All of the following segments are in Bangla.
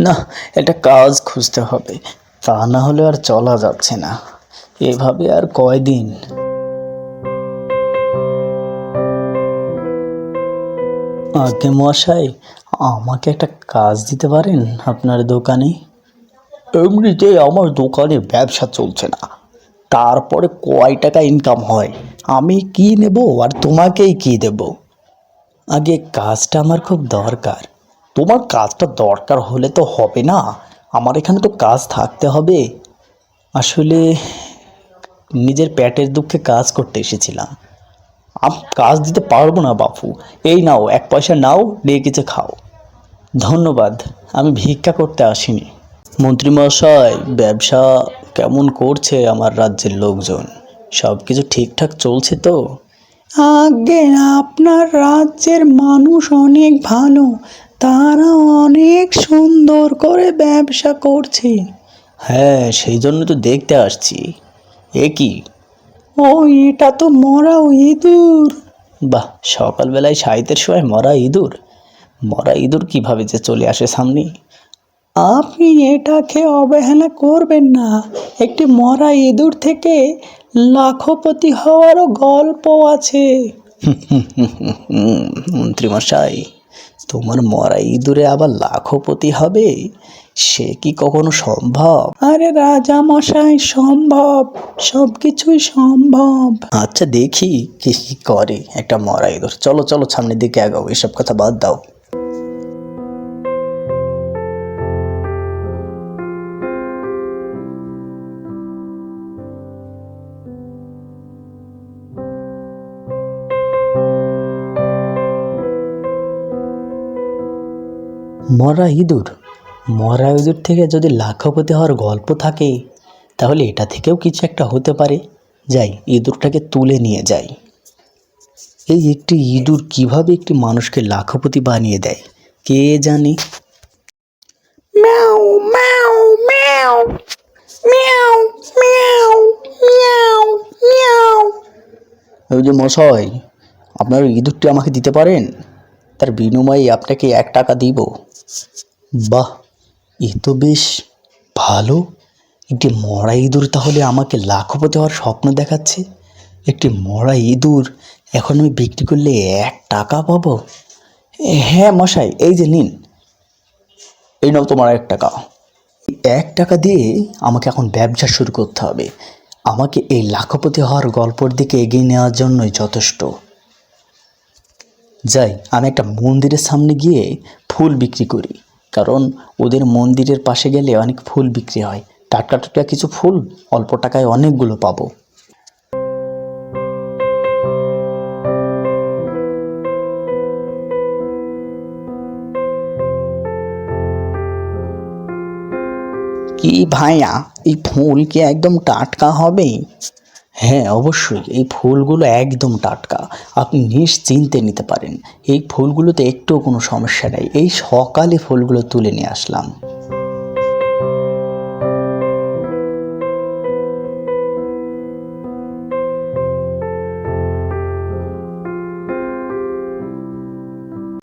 না একটা কাজ খুঁজতে হবে। তা না হলে আর চলা যাচ্ছে না। এভাবে আর কয়দিন? আগে মশাই আমাকে একটা কাজ দিতে পারেন আপনার দোকানে? এমনিতে আমার দোকানে ব্যবসা চলছে না। তারপরে কয় টাকা ইনকাম হয়? আমি কি নেব আর তোমাকেই কি দেব? আগে কাজটা আমার খুব দরকার। তোমার কাজটা দরকার হলে তো হবে না। আমার এখানে তো কাজ থাকতে হবে। আসলে নিজের প্যাটের দুঃখে কাজ করতে এসেছিলাম। আমি, কাজ দিতে পারব না বাপু। এই নাও, এক পয়সা নাও নিয়ে কিছু খাও। ধন্যবাদ, আমি ভিক্ষা করতে আসিনি। মন্ত্রীমশাই, ব্যবসা কেমন করছে আমার রাজ্যের লোকজন? সব কিছু ঠিকঠাক চলছে তো? আগে আপনার রাজ্যের মানুষ অনেক ভালো। তারা অনেক সুন্দর করে ব্যবসা করছে হ্যাঁ সেই জন্য তো দেখতে আসছি এ কি ও এটা তো মরা ইঁদুর বাহ সকালবেলায় সাহিত্যের সময় মরা ইঁদুর মরা ইঁদুর কীভাবে যে চলে আসে সামনে আপনি এটাকে অবহেলা করবেন না একটি মরা ইঁদুর থেকে লাখপতি হওয়ারও গল্প আছে মন্ত্রীমশাই তোমার মরা ইঁদুরে আবার লাখপতি হবে? সে কি কখনো সম্ভব? আরে রাজা মশাই সম্ভব। সবকিছুই সম্ভব। আচ্ছা দেখি কি কি করে একটা মরা ইঁদুর চলো চলো সামনের দিকে আগাও এসব কথা বাদ দাও। মরা ইঁদুর? মরা ইঁদুর থেকে যদি লাখপতি হওয়ার গল্প থাকে তাহলে এটা থেকেও কিছু একটা হতে পারে। যাই ইঁদুরটাকে তুলে নিয়ে যাই। এই একটি ইঁদুর কীভাবে একটি মানুষকে লাখপতি বানিয়ে দেয় কে জানে? ম্যাও ম্যাও ম্যাও ম্যাও ম্যাও ম্যাও ম্যাও। ওই যে মশাই আপনার ইঁদুরটি আমাকে দিতে পারেন? তার বিনিময়ে আপনাকে এক টাকা দিব। বাহ, এ তো বেশ ভালো। একটি মরা ইঁদুর তাহলে আমাকে লাখপতি হওয়ার স্বপ্ন দেখাচ্ছে। একটি মরা ইঁদুর এখন আমি বিক্রি করলে এক টাকা পাবো? হ্যাঁ মশাই, এই যে নিন। এই নাও তোমার এক টাকা। এক টাকা দিয়ে আমাকে এখন ব্যবসা শুরু করতে হবে। আমাকে এই লাখপতি হওয়ার গল্পর দিকে এগিয়ে নেওয়ার জন্যই যথেষ্ট। যাই, আমি একটা মন্দিরের সামনে গিয়ে ফুল বিক্রি করি। কারণ ওদের মন্দিরের পাশে গেলে অনেক ফুল বিক্রি হয়। টাটকা টাটকা কিছু ফুল অল্প টাকায় অনেকগুলো পাবো। কি ভাইয়া, এই ফুল কি একদম টাটকা হবে হ্যাঁ অবশ্যই। এই ফুলগুলো একদম টাটকা। আপনি নিশ্চিন্তে নিতে পারেন। এই ফুলগুলোতে একটুও কোনো সমস্যা নেই। এই সকালে ফুলগুলো তুলে নিয়ে আসলাম।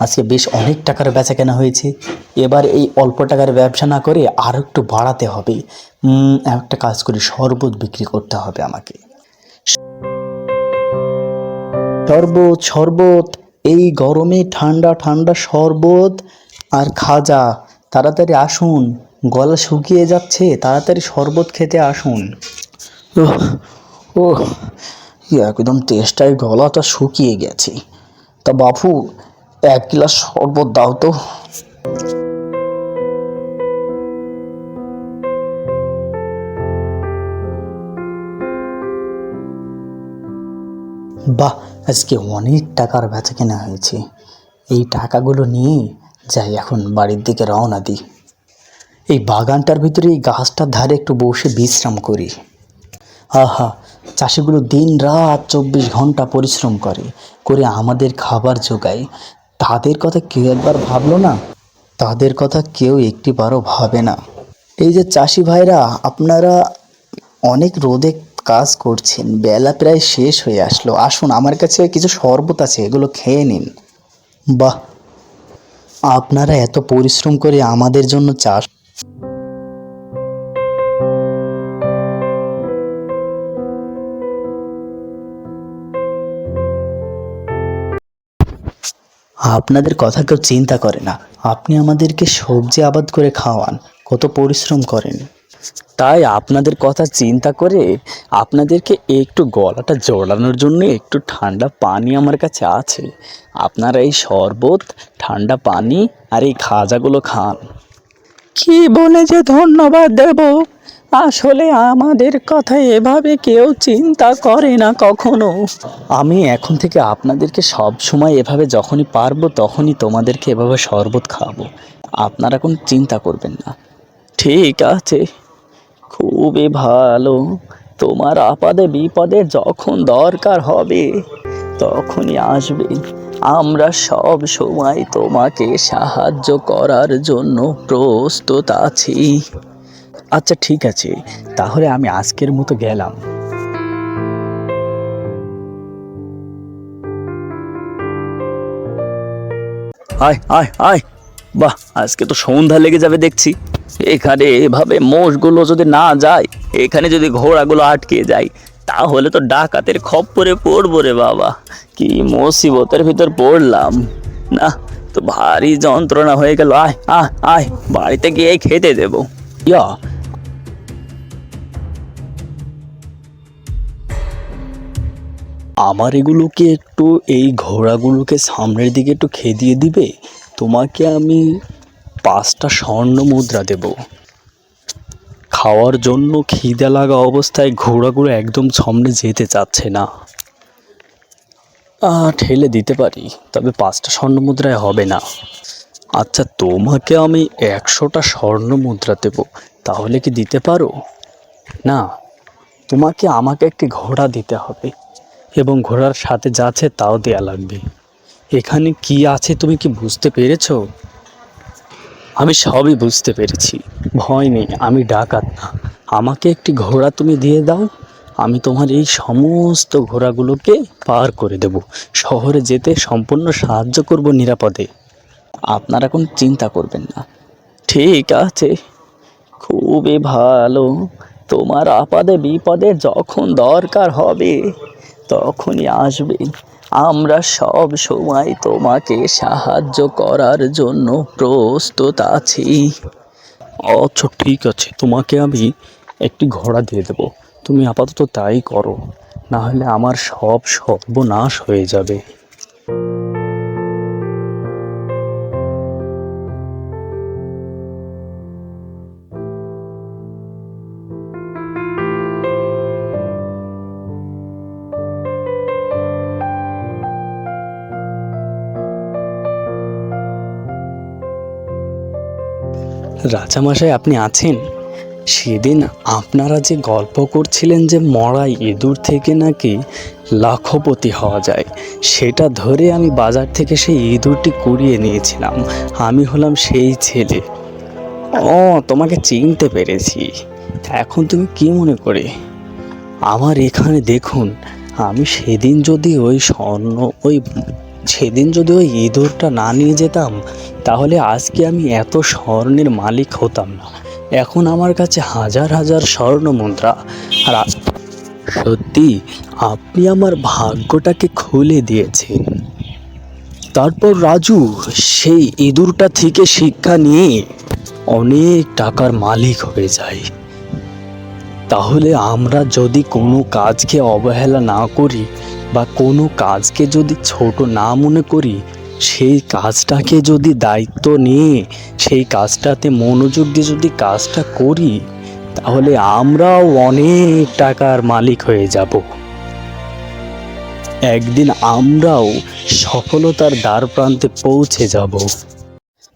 আজকে বেশ অনেক টাকার বেচা কেনা হয়েছে। এবার এই অল্প টাকার ব্যবসা না করে আরও একটু বাড়াতে হবে। একটা কাজ করি, শরবত বিক্রি করতে হবে আমাকে। শরবত শরবত, এই গরমে ঠান্ডা ঠান্ডা শরবত আর খাজা। তাড়াতাড়ি আসুন, গলা শুকিয়ে যাচ্ছে, তাড়াতাড়ি শরবত খেতে আসুন। ও একদম তেষ্টায় গলাটা শুকিয়ে গেছে। তা বাপু, এক গ্লাস শরবত দাও তো। বাহ আজকে অনেক টাকার বেচা কেনা হয়েছে। এই টাকাগুলো নিয়ে যাই এখন বাড়ির দিকে রওনা দিই। এই বাগানটার ভিতরে এই গাছটার ধারে একটু বসে বিশ্রাম করি। আহা, চাষিগুলো দিন রাত চব্বিশ ঘণ্টা পরিশ্রম করে করে আমাদের খাবার জোগায়। তাদের কথা কেউ একবার ভাবলো না? তাদের কথা কেউ একটিবারও ভাবে না। এই যে চাষি ভাইরা, আপনারা অনেক রোদে কাজ করছেন। বেলা প্রায় শেষ হয়ে আসলো। আসুন, আমার কাছে কিছু শরবত আছে, এগুলো খেয়ে নিন। বাহ! আপনারা এত পরিশ্রম করে আমাদের জন্য চাষ আপনাদের কথা কেউ চিন্তা করে না। আপনি আমাদেরকে সবজি আবাদ করে খাওয়ান। কত পরিশ্রম করেন। তাই আপনাদের কথা চিন্তা করে আপনাদেরকে একটু গলাটা জড়ানোর জন্য একটু ঠান্ডা পানি আমার কাছে আছে। আপনারা এই শরবত ঠান্ডা পানি আর এই খাজাগুলো খান। কি বলে যে ধন্যবাদ দেব? আসলে আমাদের কথা এভাবে কেউ চিন্তা করে না কখনো। আমি এখন থেকে আপনাদেরকে সব সময় এভাবে যখনই পারব তখনই তোমাদেরকে এভাবে শরবত খাওয়াবো আপনারা কোনো চিন্তা করবেন না। ঠিক আছে। খুবই ভালো। তোমার আপাদে বিপদে যখন দরকার হবে, তখনই আসবে। আমরা সব সময় তোমাকে সাহায্য করার জন্য প্রস্তুত আছি। আচ্ছা ঠিক আছে। তাহলে আমি আজকের মতো গেলাম। আয় আয় আয়। বাহ, আজকে তো সন্ধ্যা লেগে যাবে দেখছি। এখানে এভাবে মোষগুলো যদি না যায়, এখানে যদি ঘোড়াগুলো আটকে যায়, তাহলে তো ডাকাতের খপ্পরে পড়ব রে বাবা। কি মুসিবতের ভিতর পড়লাম। না, তো ভারী যন্ত্রণা হয়ে গেল। আয় আয় আয়, বাড়িতে গিয়ে খেতে দেবো। ইয়া। আমার এগুলোকে একটু এই ঘোড়াগুলোকে সামনের দিকে একটু খেদিয়ে দিবে? তোমাকে আমি পাঁচটা স্বর্ণ মুদ্রা দেব। খাওয়ার জন্য খিদে লাগা অবস্থায় ঘোড়াগুলো একদম সামনে যেতে চাচ্ছে না। ঠেলে দিতে পারি, তবে পাঁচটা স্বর্ণ মুদ্রায় হবে না। আচ্ছা তোমাকে আমি একশোটা স্বর্ণ মুদ্রা দেব, তাহলে কি দিতে পারো? না, তোমাকে আমাকে একটি ঘোড়া দিতে হবে, এবং ঘোড়ার সাথে যা আছে তাও দেয়া লাগবে। এখানে কি আছে তুমি কি বুঝতে পেরেছ? আমি সবই বুঝতে পেরেছি। ভয় নেই, আমি ডাকাত না। আমাকে একটি ঘোড়া তুমি দিয়ে দাও, আমি তোমার এই সমস্ত ঘোড়াগুলোকে পার করে দেব। শহরে যেতে সম্পূর্ণ সাহায্য করব নিরাপদে। আপনারা কোনো চিন্তা করবেন না। ঠিক আছে, খুবই ভালো। তোমার আপাদে বিপদে যখন দরকার হবে, তখনই আসবে। আমরা সব সময় তোমাকে সাহায্য করার জন্য প্রস্তুত আছি। আচ্ছা ঠিক আছে, তোমাকে আমি একটি ঘোড়া দিয়ে দেব। তুমি আপাতত তাই করো না হলে আমার সব সর্বনাশ হয়ে যাবে। রাজামশাই আপনি আছেন? সেদিন আপনারা যে গল্প করছিলেন যে মরা ইঁদুর থেকে নাকি লাখপতি হওয়া যায়, সেটা ধরে আমি বাজার থেকে সেই ইঁদুরটি কুড়িয়ে নিয়েছিলাম। আমি হলাম সেই ছেলে। ও, তোমাকে চিনতে পেরেছি। এখন তুমি কি মনে করে? আমার এখানে দেখুন, আমি সেদিন যদি ওই স্বর্ণ, ওই সেদিন যদি ওই ইঁদুরটা না নিয়ে যেতাম, তাহলে আজকে আমি এত স্বর্ণের মালিক হতাম না। এখন আমার কাছে হাজার হাজার স্বর্ণ মুদ্রা। আর সত্যি, আপনি আমার ভাগ্যটাকে খুলে দিয়েছেন। তারপর রাজু, সেই ইঁদুরটা থেকে শিক্ষা নিয়ে অনেক টাকার মালিক হয়ে যায় তাহলে আমরা যদি কোনো কাজকে অবহেলা না করি বা কোনো কাজকে যদি ছোট না মনে করি, সেই কাজটাকে যদি দায়িত্ব নিয়ে, সেই কাজটাতে মনোযোগ দিয়ে যদি কাজটা করি, তাহলে আমরাও অনেক টাকার মালিক হয়ে যাব। একদিন আমরাও সফলতার দ্বার প্রান্তে পৌঁছে যাব।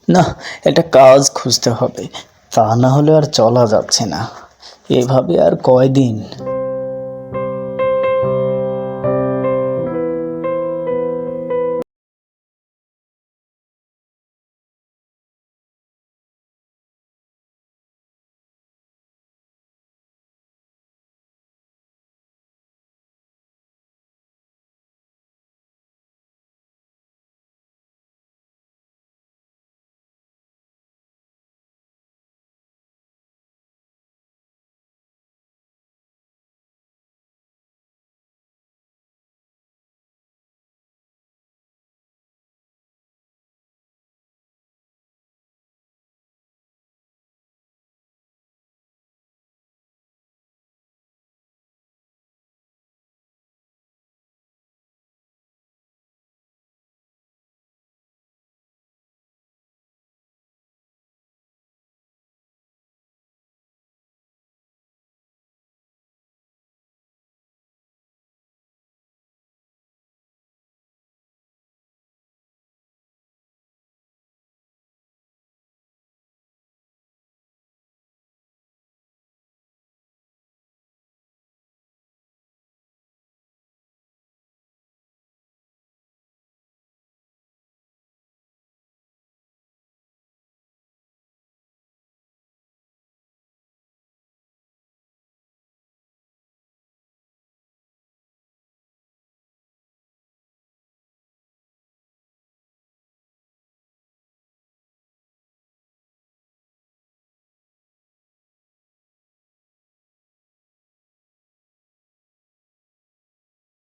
না, একটা কাজ খুঁজতে হবে। তা না হলে আর চলা যাচ্ছে না। এভাবে আর কয়দিন?